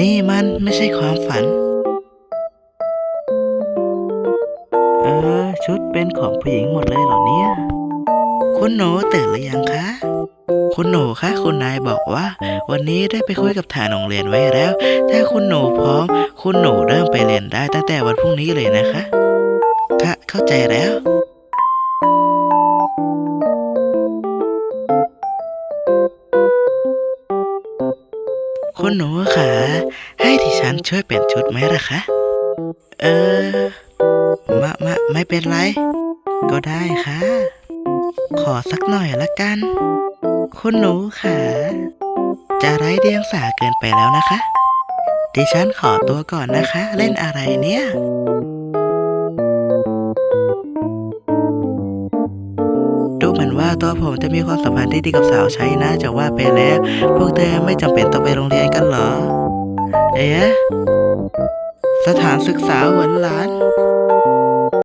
นี่มันไม่ใช่ความฝัน เออ ชุดเป็นของผู้หญิงหมดเลยเหรอเนี่ย คุณหนูตื่นหรือยังคะ คุณหนูคะ คุณนายบอกว่า วันนี้ได้ไปคุยกับทางโรงเรียนไว้แล้ว ถ้าคุณหนูพร้อม คุณหนูเริ่มไปเรียนได้ตั้งแต่วันพรุ่งนี้เลยนะคะ ค่ะ เข้าใจแล้ว คุณหนูคะให้ที่ฉันช่วยเปลี่ยนชุดไหมล่ะคะ เออมะมะไม่เป็นไร ก็ได้ค่ะ ขอสักหน่อยละกัน คุณหนูค่ะ จะไร้เดียงสาเกินไปแล้วนะคะ ดิฉันขอตัวก่อนนะคะ เล่นอะไรเนี่ยดูเหมือนว่าตัวผมจะมีความสัมพันธ์ที่ดีกับสาวใช้นะจะว่าไปแล้ว พวกเธอไม่จำเป็นต้องไปโรงเรียน เหรอเอ๊ะสถานศึกษาหวนหลาน